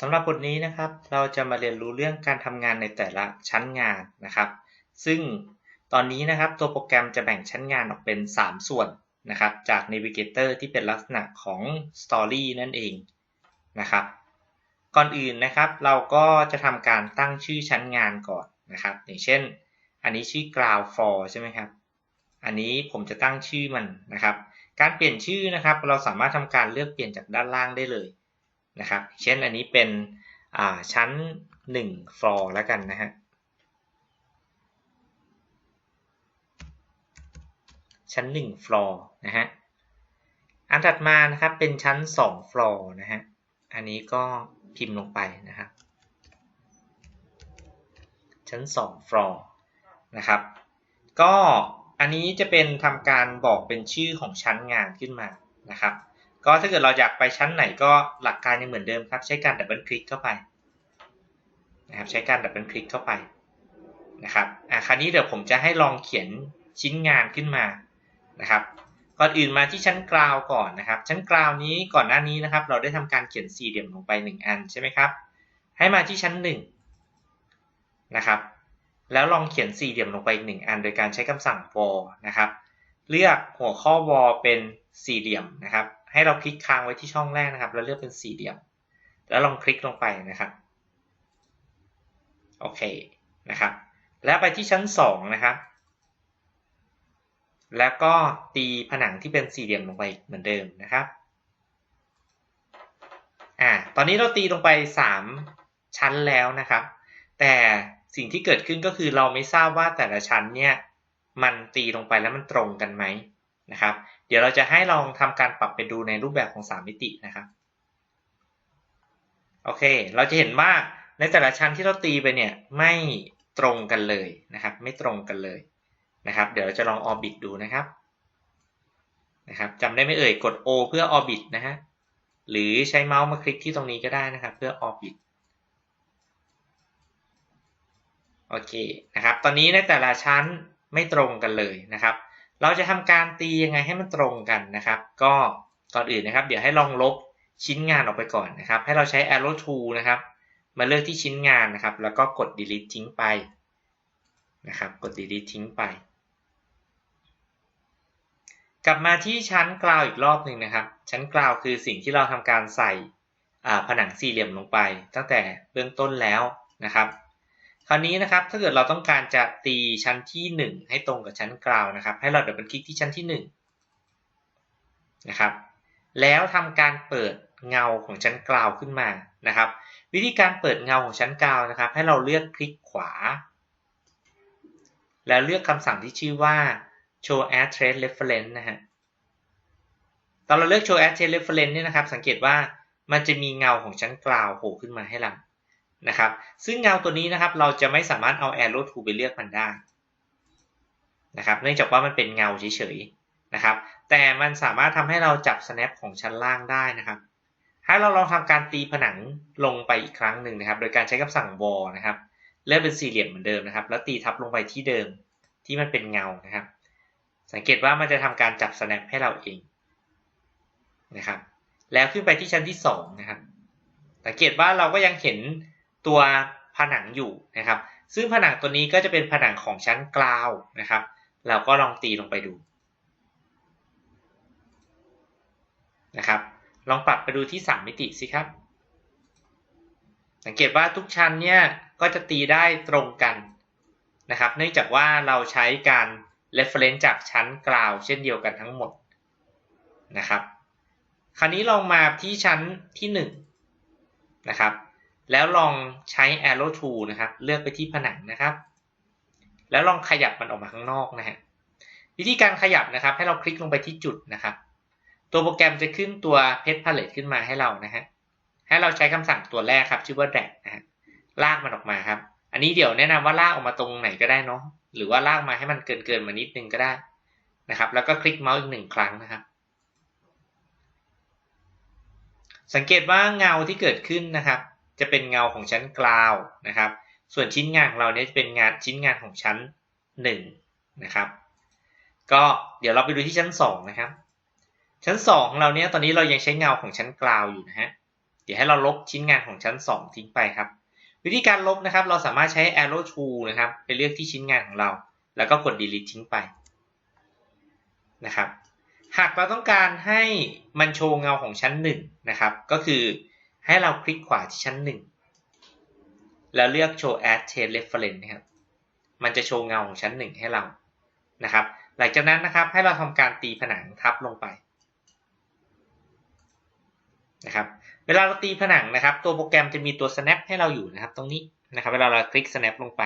สำหรับบทนี้นะครับ เราจะมาเรียนรู้เรื่องการทำงานในแต่ละชั้นงานนะครับ ซึ่งตอนนี้นะครับตัวโปรแกรมจะแบ่งชั้นงานออกเป็น 3 ส่วนนะครับ จาก Navigator ที่เป็นลักษณะของ Story นั่นเองนะครับ ก่อนอื่นนะครับเราก็จะทำการตั้งชื่อชั้นงานก่อนนะครับ อย่างเช่น อันนี้ชื่อ ground for ใช่ไหมครับ อันนี้ผมจะตั้งชื่อมันนะครับ การเปลี่ยนชื่อนะครับ เราสามารถทำการเลือกเปลี่ยนจากด้านล่างได้เลยนะครับ เช่นอันนี้เป็นชั้น1 floor แล้วกันนะฮะชั้น1 floor นะฮะอันถัดมานะครับเป็นชั้น2 floor นะฮะอันนี้ก็พิมพ์ลงไปนะครับชั้น2 floor นะครับ ก็ อันนี้จะเป็นทำการบอกเป็นชื่อของชั้นงานขึ้นมานะครับ ก็ถ้าเกิดเราอยากไปชั้นไหนก็หลักการยังเหมือนเดิมครับ ใช้การดับเบิลคลิกเข้าไปนะครับใช้การดับเบิลคลิกเข้าไปนะครับอะคราวนี้เดี๋ยวผมจะให้ลองเขียนชิ้นงานขึ้นมานะครับก่อนอื่นมาที่ชั้นกราวก่อนนะครับ ชั้นกราวนี้ก่อนหน้านี้นะครับ เราได้ทำการเขียนสี่เหลี่ยมลงไป 1 อันใช่ไหมครับ ให้มาที่ชั้น1นะครับ แล้วลองเขียนสี่เหลี่ยมลงไปอีกหนึ่งอัน โดยการใช้คำสั่ง for นะครับ เลือกหัวข้อ for เป็นสี่เหลี่ยมนะครับ ให้เราคลิกค้างไว้ที่ช่องแรกนะครับ แล้วเลือกเป็นสี่เหลี่ยม แล้วลองคลิกลงไปนะครับ โอเคนะครับ แล้วไปที่ชั้น2นะครับ แล้วก็ตีผนังที่เป็นสี่เหลี่ยมลงไปเหมือนเดิมนะครับ อ่า ตอนนี้เราตีลงไป3ชั้นแล้วนะครับ แต่ สิ่งที่เกิดขึ้นก็คือเราไม่ทราบว่าแต่ละชั้นเนี่ยมันตีลงไปแล้วมันตรงกันไหมนะครับ เดี๋ยวเราจะให้ลองทำการปรับไปดูในรูปแบบของ 3 มิตินะครับ โอเค เราจะเห็นว่าในแต่ละชั้นที่เราตีไปเนี่ยไม่ตรงกันเลยนะครับ ไม่ตรงกันเลยนะครับ เดี๋ยวเราจะลองออร์บิทดูนะครับนะครับจำได้ไหมเอ่ยกด O เพื่อออร์บิทนะฮะหรือใช้เมาส์มาคลิกที่ตรงนี้ก็ได้นะครับ เพื่อออร์บิท โอเคนะครับ ตอนนี้ในแต่ละชั้นไม่ตรงกันเลยนะครับ เราจะทำการตียังไงให้มันตรงกันนะครับ ก็ก่อนอื่นนะครับ เดี๋ยวให้ลองลบชิ้นงานออกไปก่อนนะครับ ให้เราใช้ arrow tool นะครับ มาเลือกที่ชิ้นงานนะครับ แล้วก็กด delete ทิ้งไปนะครับ กด delete ทิ้งไป กลับมาที่ชั้นกราวอีกรอบหนึ่งนะครับ ชั้นกราวคือสิ่งที่เราทำการใส่ผนังสี่เหลี่ยมลงไป ตั้งแต่เบื้องต้นแล้วนะครับ คราวนี้นะครับถ้าเกิดเราต้องการจะตีชั้นที่ 1 ให้ตรงกับชั้นกราวนะครับ ให้เราดับเบิลคลิกที่ชั้นที่1นะครับแล้วทำการเปิดเงาของชั้นกราวขึ้นมานะครับ วิธีการเปิดเงาของชั้นกราวนะครับ ให้เราเลือกคลิกขวา แล้วเลือกคำสั่งที่ชื่อว่า show add trace reference นะฮะตอนเราเลือก show add trace reference เนี่ยนะครับ สังเกตว่ามันจะมีเงาของชั้นกราวโผล่ขึ้นมาให้เรา นะครับซึ่งเงาตัวนี้นะครับเราจะไม่สามารถเอา arrow tool ไปเลือกมันได้นะครับเนื่องจากว่ามันเป็นเงาเฉยๆนะครับแต่มันสามารถทำให้เราจับ snap ของชั้นล่างได้นะครับให้เราลองทำการตีผนังลงไปอีกครั้งหนึ่งนะครับ โดยการใช้คำสั่ง wall นะครับเลือกเป็นสี่เหลี่ยมเหมือนเดิมนะครับ แล้วตีทับลงไปที่เดิมที่มันเป็นเงานะครับ สังเกตว่ามันจะทำการจับ snap ให้เราเองนะครับแล้วขึ้นไปที่ชั้นที่2นะครับสังเกตว่าเราก็ยังเห็น ตัวผนังอยู่นะครับ ซึ่งผนังตัวนี้ก็จะเป็นผนังของชั้นกราวนะครับ เราก็ลองตีลงไปดูนะครับ ลองปรับไปดูที่ 3 มิติสิครับ สังเกตว่าทุกชั้นเนี่ยก็จะตีได้ตรงกันนะครับ เนื่องจากว่าเราใช้การ reference จากชั้นกราวเช่นเดียวกันทั้งหมดนะครับ คราวนี้ลองมาที่ชั้นที่1นะครับ แล้วลองใช้ arrow tool นะครับ เลือกไปที่ผนังนะครับ แล้วลองขยับมันออกมาข้างนอกนะฮะวิธีการขยับนะครับ ให้เราคลิกลงไปที่จุดนะครับ ตัวโปรแกรมจะขึ้นตัว page palette ขึ้นมาให้เรานะฮะให้เราใช้คำสั่งตัวแรกครับ ชื่อว่า drag นะฮะลากมันออกมาครับ อันนี้เดี๋ยวแนะนำว่าลากออกมาตรงไหนก็ได้เนาะหรือว่าลากมาให้มันเกินเกินมานิดนึงก็ได้นะครับ แล้วก็คลิกเมาส์อีกหนึ่งครั้งนะครับ สังเกตว่าเงาที่เกิดขึ้นนะครับ จะเป็นเงาของชั้นกราวนะครับ ส่วนชิ้นงานของเราเนี่ยจะเป็นงานชิ้นงานของชั้น1นะครับก็เดี๋ยวเราไปดูที่ชั้น2นะครับ ชั้น2ของเราเนี่ยตอนนี้เรายังใช้เงาของชั้นกราวอยู่นะฮะเดี๋ยวให้เราลบชิ้นงานของชั้น 2 ทิ้งไปครับ วิธีการลบนะครับ เราสามารถใช้ arrow tool นะครับไปเลือกที่ชิ้นงานของเรา แล้วก็กด delete ทิ้งไปนะครับหากเราต้องการให้มันโชว์เงาของชั้น1นะครับ ก็คือ ให้เราคลิกขวาที่ชั้น 1 แล้วเลือก show as trace reference นะครับ มันจะโชว์เงาของชั้น 1 ให้เรา นะครับ หลังจากนั้นนะครับให้เราทำการตีผนังทับลงไป นะครับ เวลาเราตีผนังนะครับ ตัวโปรแกรมจะมีตัว snap ให้เราอยู่นะครับ ตรงนี้นะครับ เวลาเราคลิก snap ลงไป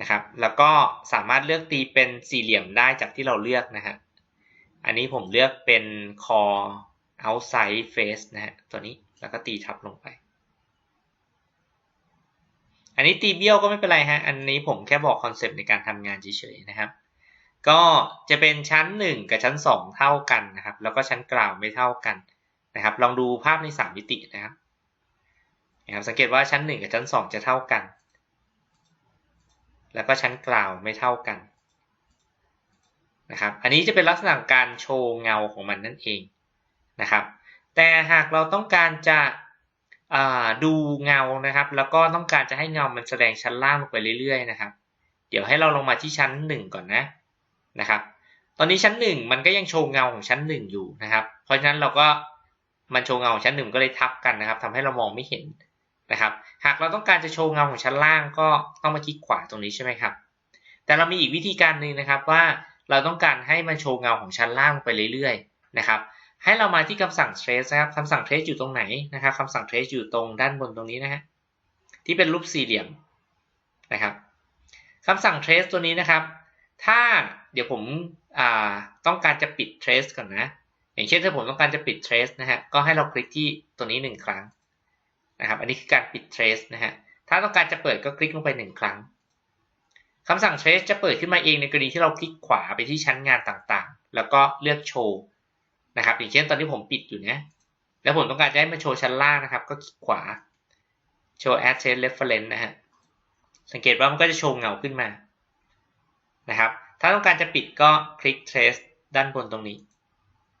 นะครับ แล้วก็สามารถเลือกตีเป็นสี่เหลี่ยมได้จากที่เราเลือกนะฮะ อันนี้ผมเลือกเป็น core outside face นะฮะตัวนี้แล้วก็ตีทับลงไป อันนี้ตีเบี้ยวก็ไม่เป็นไรฮะ อันนี้ผมแค่บอกคอนเซปต์ในการทำงานเฉยๆนะครับ ก็จะเป็นชั้น 1 กับชั้น 2 เท่ากันนะครับ แล้วก็ชั้นกลางไม่เท่ากันนะครับ ลองดูภาพใน 3 มิตินะครับนะครับสังเกตว่าชั้น 1 กับชั้น 2 จะเท่ากัน แล้วก็ชั้นกลางไม่เท่ากันนะครับอันนี้จะเป็นลักษณะการโชว์เงาของมันนั่นเอง นะครับ แต่หากเราต้องการจะดูเงานะครับ แล้วก็ต้องการจะให้เงามันแสดงชั้นล่างลงไปเรื่อยๆนะครับ เดี๋ยวให้เราลงมาที่ชั้น 1 ก่อนนะนะครับ ตอนนี้ชั้น 1 มันก็ยังโชว์เงาของชั้น 1 อยู่นะครับ เพราะฉะนั้นเราก็มันโชว์เงาของชั้น 1 ก็เลยทับกันนะครับทำให้เรามองไม่เห็นนะครับ หากเราต้องการจะโชว์เงาของชั้นล่างก็ต้องมาคลิกขวาตรงนี้ใช่ไหมครับ แต่เรามีอีกวิธีการหนึ่งนะครับว่าเราต้องการให้มันโชว์เงาของชั้นล่างไปเรื่อยๆนะครับ ให้เรามาที่คำสั่ง trace นะครับคำสั่ง trace อยู่ตรงไหนนะครับคำสั่ง trace อยู่ตรงด้านบนตรงนี้นะฮะที่เป็นรูปสี่เหลี่ยมนะครับคำสั่ง trace ตัวนี้นะครับ ถ้าเดี๋ยวผมต้องการจะปิด trace ก่อนนะ อย่างเช่นถ้าผมต้องการจะปิด trace นะฮะก็ให้เราคลิกที่ตัวนี้หนึ่งครั้งนะครับ อันนี้คือการปิด trace นะฮะถ้าต้องการจะเปิดก็คลิกลงไปหนึ่งครั้งคำสั่ง trace จะเปิดขึ้นมาเองในกรณีที่เราคลิกขวาไปที่ชั้นงานต่างๆ แล้วก็เลือกโชว์ นะครับ อย่างเช่นตอนที่ผมปิดอยู่นะแล้วผมต้องการจะให้มันโชว์ชั้นล่างนะครับ ก็คลิกขวาโชว์ add trace reference นะฮะสังเกตว่ามันก็จะโชว์เงาขึ้นมานะครับ ถ้าต้องการจะปิดก็คลิก trace ด้านบนตรงนี้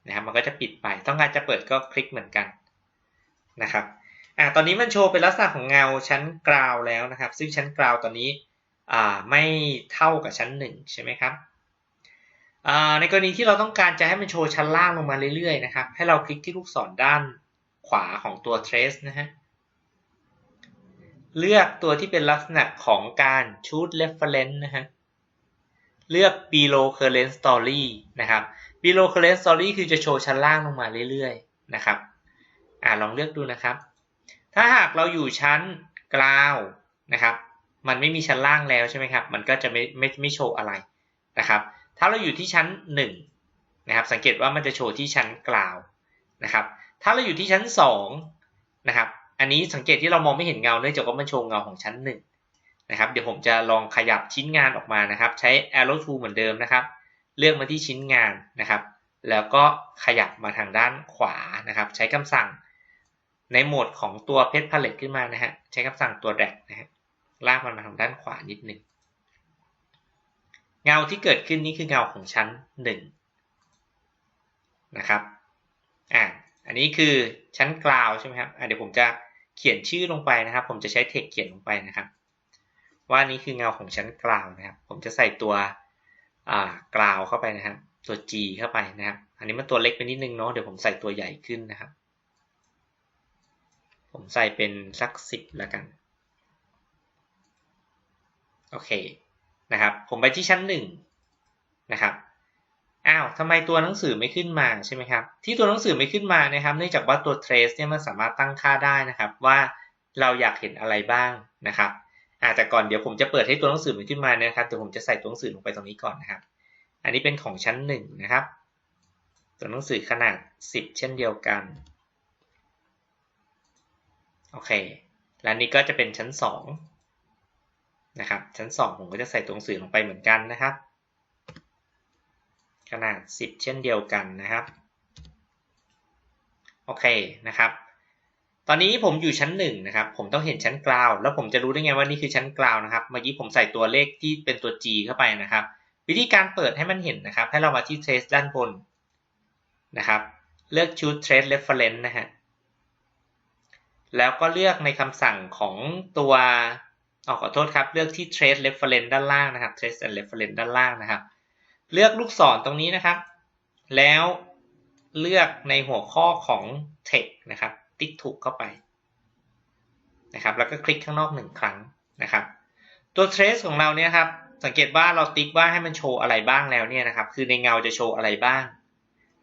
นะครับมันก็จะปิดไป ต้องการจะเปิดก็คลิกเหมือนกันนะครับอ่าตอนนี้มันโชว์เป็นลักษณะของเงาชั้นกราวแล้วนะครับ ซึ่งชั้นกราวตอนนี้อ่าไม่เท่ากับชั้นหนึ่งใช่ไหมครับ ในกรณีที่เราต้องการจะให้มันโชว์ชั้นล่างลงมาเรื่อยๆนะครับ ให้เราคลิกที่ลูกศรด้านขวาของตัว trace นะฮะ เลือกตัวที่เป็นลักษณะของการ choose reference นะฮะ เลือก below current story นะครับ below current story คือจะโชว์ชั้นล่างลงมาเรื่อยๆนะครับ อ่าลองเลือกดูนะครับ ถ้าหากเราอยู่ชั้นกลาวนะครับ มันไม่มีชั้นล่างแล้วใช่ไหมครับ มันก็จะไม่ไม่ไม่โชว์อะไรนะครับ ถ้าเราอยู่ที่ชั้น1นะครับสังเกตว่ามันจะโชว์ที่ชั้นกลาวนะครับถ้าเราอยู่ที่ชั้น2นะครับอันนี้สังเกตที่เรามองไม่เห็นเงาเนื่องจากว่ามันโชว์เงาของชั้น1นะครับเดี๋ยวผมจะลองขยับชิ้นงานออกมานะครับ ใช้ arrow tool เหมือนเดิมนะครับเลือกมาที่ชิ้นงานนะครับ แล้วก็ขยับมาทางด้านขวานะครับ ใช้คำสั่งในโหมดของตัวเพชรพาเลตขึ้นมานะฮะใช้คำสั่งตัว drag นะฮะลากมันมาทางด้านขวานิดหนึ่ง เงาที่เกิดขึ้นนี้คือเงาของชั้น1นะครับอ่าอันนี้คือชั้นกลาวใช่ไหมครับเดี๋ยวผมจะเขียนชื่อลงไปนะครับ ผมจะใช้เทคเขียนลงไปนะครับ ว่านี้คือเงาของชั้นกลาวนะครับ ผมจะใส่ตัวกลาวเข้าไปนะครับ ตัว G เข้าไปนะครับ อันนี้มันตัวเล็กไปนิดนึงเนาะเดี๋ยวผมใส่ตัวใหญ่ขึ้นนะครับ ผมใส่เป็นสักสิบแล้วกันโอเค นะครับ ผมไปที่ชั้นหนึ่งนะครับอ้าวทำไมตัวหนังสือไม่ขึ้นมาใช่ไหมครับ ที่ตัวหนังสือไม่ขึ้นมานะครับ เนื่องจากว่าตัว trace เนี่ยมันสามารถตั้งค่าได้นะครับ ว่าเราอยากเห็นอะไรบ้างนะครับอาแต่ก่อนเดี๋ยวผมจะเปิดให้ตัวหนังสือมันขึ้นมานะครับเดี๋ยวผมจะใส่ตัวหนังสือลงไปตรงนี้ก่อนนะครับ อันนี้เป็นของชั้นหนึ่งนะครับ ตัวหนังสือขนาด 10 เช่นเดียวกันโอเค และนี้ก็จะเป็นชั้น 2 นะครับ ชั้น 2 ผมก็จะใส่ตัวหนังสือลงไปเหมือนกันนะครับ ขนาด 10 เช่นเดียวกันนะครับ โอเคนะครับ ตอนนี้ผมอยู่ชั้น1นะครับ ผมต้องเห็นชั้นกราว แล้วผมจะรู้ได้ไงว่านี่คือชั้นกราวนะครับ เมื่อกี้ผมใส่ตัวเลขที่เป็นตัว G เข้าไปนะครับ วิธีการเปิดให้มันเห็นนะครับ ให้เรามาที่ trace ด้านบนนะครับ เลือก choose trace reference นะฮะ แล้วก็เลือกในคำสั่งของตัว ออขอโทษครับ เลือกที่ trace reference ด้านล่างนะครับ trace and reference ด้านล่างนะครับ เลือกลูกศรตรงนี้นะครับ แล้วเลือกในหัวข้อของ text นะครับ ติ๊กถูกเข้าไปนะครับ แล้วก็คลิกข้างนอกหนึ่งครั้งนะครับ ตัว trace ของเราเนี่ยครับ สังเกตว่าเราติ๊กว่าให้มันโชว์อะไรบ้างแล้วเนี่ยนะครับ คือในเงาจะโชว์อะไรบ้าง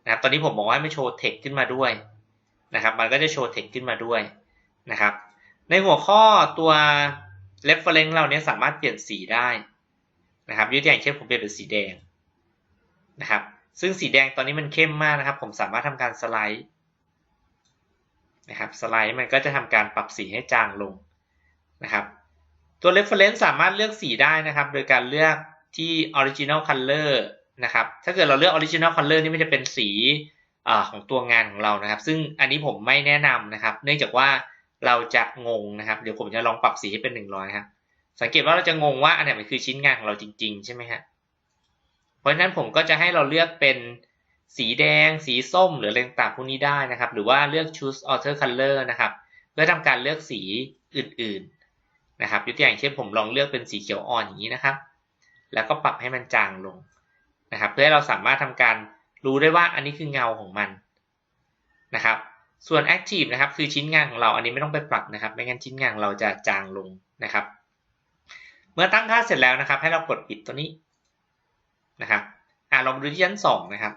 นะครับ ตอนนี้ผมบอกว่าให้มันโชว์ text ขึ้นมาด้วยนะครับ มันก็จะโชว์ text ขึ้นมาด้วยนะครับ ในหัวข้อตัว reference เราเนี่ยสามารถเปลี่ยนสีได้นะครับยกตัวอย่างเช่นผมเปลี่ยนเป็นสีแดงนะครับ ซึ่งสีแดงตอนนี้มันเข้มมากนะครับ ผมสามารถทำการสไลด์นะครับสไลด์มันก็จะทำการปรับสีให้จางลงนะครับ ตัว reference สามารถเลือกสีได้นะครับ โดยการเลือกที่ original color นะครับ ถ้าเกิดเราเลือก original color นี่มันจะเป็นสีอของตัวงานของเรานะครับ ซึ่งอันนี้ผมไม่แนะนำนะครับ เนื่องจากว่า เราจะงงนะครับ เดี๋ยวผมจะลองปรับสีให้เป็น100ครับสังเกตว่าเราจะงงว่าอันไหนมันคือชิ้นงานของเราจริง ๆ ใช่ไหมฮะเพราะฉะนั้นผมก็จะให้เราเลือกเป็นสีแดง สีส้ม หรืออะไรต่างๆพวกนี้ได้นะครับ หรือว่าเลือก choose alter color นะครับเพื่อทำการเลือกสีอื่น ๆ นะครับยกตัวอย่างเช่นผมลองเลือกเป็นสีเขียวอ่อนอย่างนี้นะครับ แล้วก็ปรับให้มันจางลงนะครับ เพื่อให้เราสามารถทำการรู้ได้ว่าอันนี้คือเงาของมันนะครับ ส่วน active นะครับคือชิ้นงานของเราอันนี้ไม่ต้องไปปรับนะครับ ไม่งั้นชิ้นงานเราจะจางลงนะครับ เมื่อตั้งค่าเสร็จแล้วนะครับ ให้เรากดปิดตัวนี้นะครับอ่าลองดูที่ชั้นสองนะครับ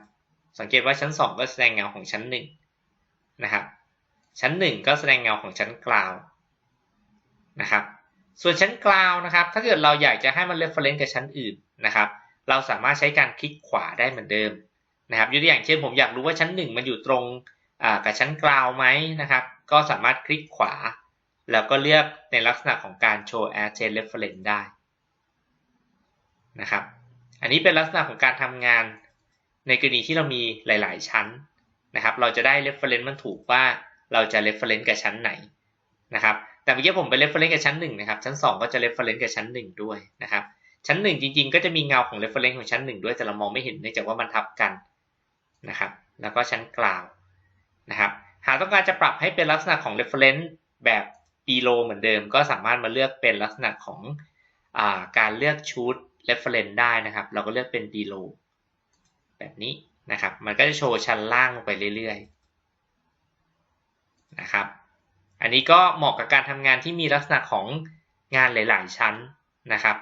สังเกตว่าชั้นสองก็แสดงเงาของชั้นหนึ่งนะครับ ชั้นหนึ่งก็แสดงเงาของชั้นกลาวนะครับ ส่วนชั้นกลาวนะครับ ถ้าเกิดเราอยากจะให้มัน reference กับชั้นอื่นนะครับ เราสามารถใช้การคลิกขวาได้เหมือนเดิมนะครับยกตัวอย่างเช่นผมอยากรู้ว่าชั้นหนึ่งมันอยู่ตรง กับชั้นกลาวไหมนะครับ ก็สามารถคลิกขวา แล้วก็เลือกในลักษณะของการโชว์ add chain reference ได้นะครับ อันนี้เป็นลักษณะของการทำงานในกรณีที่เรามีหลาย ๆ ชั้นนะครับ เราจะได้ reference มันถูกว่าเราจะ reference กับชั้นไหนนะครับ แต่เมื่อกี้ผมไป reference กับชั้น1นะครับ ชั้น 2 ก็จะ reference กับชั้น 1 ด้วยนะครับ ชั้น 1 จริง ๆ ก็จะมีเงาของ reference ของชั้น 1 ด้วย แต่เรามองไม่เห็นเนื่องจากว่ามันทับกันนะครับ แล้วก็ชั้นกลาง นะครับ หากต้องการจะปรับให้เป็นลักษณะของ reference แบบ below เหมือนเดิม ก็สามารถมาเลือกเป็นลักษณะของอการเลือกชุด reference ได้นะครับ เราก็เลือกเป็น below แบบนี้นะครับ มันก็จะโชว์ชั้นล่างลงไปเรื่อยๆนะครับ อันนี้ก็เหมาะกับการทำงานที่มีลักษณะของงานหลาย ๆ ชั้นนะครับ